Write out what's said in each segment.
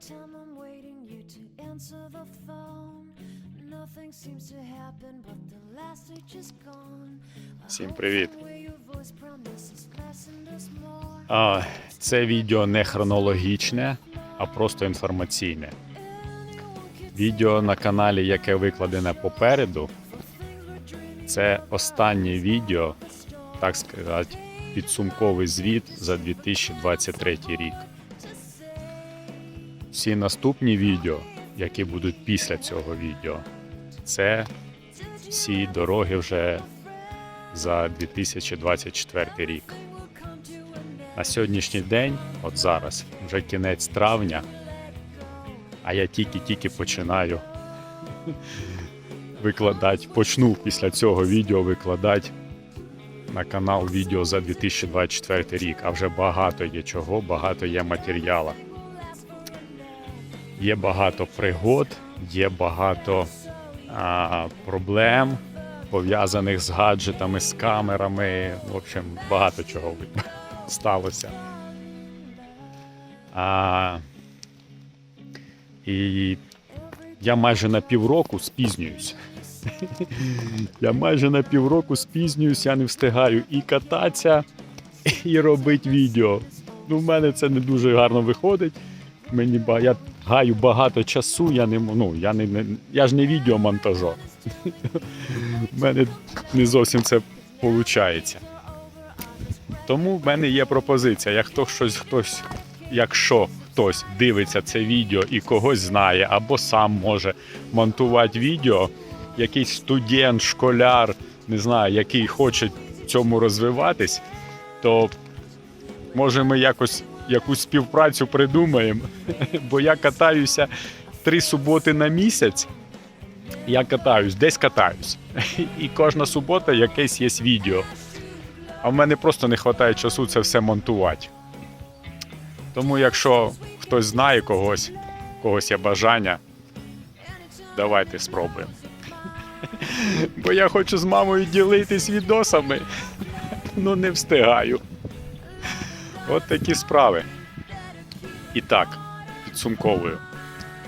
time I'm waiting you to answer the phone. Nothing seems to happen, but the last stage is gone. Всім привіт. А, це відео не хронологічне, а просто інформаційне. Відео на каналі, яке викладене попереду, це останнє відео, так сказати, підсумковий звіт за 2023 рік. Всі наступні відео, які будуть після цього відео, це всі дороги вже за 2024 рік. На сьогоднішній день, от зараз, вже кінець травня, а я тільки-тільки починаю викладати, почну після цього відео викладати на канал відео за 2024 рік. А вже багато є чого, багато є матеріалу. Є багато пригод, є багато а, проблем пов'язаних з гаджетами, з камерами. В общем, багато чого сталося. А, і я майже на півроку спізнююсь. Я майже на півроку спізнююсь, я не встигаю і кататися, і робити відео. Ну, в мене це не дуже гарно виходить. Мені ба- я гаю багато часу, я не ну, я не, не я ж не відеомонтажер. У мене не зовсім це виходить. Тому в мене є пропозиція. Як хто щось хтось, якщо хтось дивиться це відео і когось знає, або сам може монтувати відео, якийсь студент, школяр, не знаю, який хоче в цьому розвиватись, то може ми якось якусь співпрацю придумаємо. Бо я катаюся три суботи на місяць. Я катаюсь, десь катаюсь. І кожна субота якесь є відео. А в мене просто не вистачає часу це все монтувати. Тому, якщо хтось знає когось, когось є бажання, давайте спробуємо. Бо я хочу з мамою ділитись відосами, ну не встигаю. От такі справи. І так, підсумковую.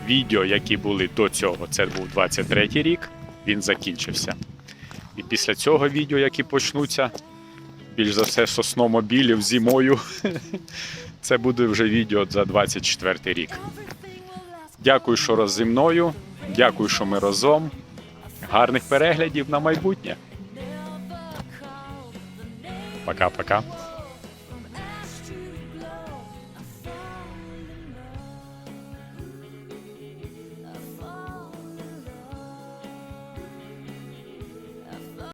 Відео, які були до цього, це був 23 рік, він закінчився. І після цього відео, які почнуться, більш за все, сосномобілів зимою. Це буде вже відео за 24 рік. Дякую, що раз зі мною. Дякую, що ми разом. Гарних переглядів на майбутнє. Пока-пока.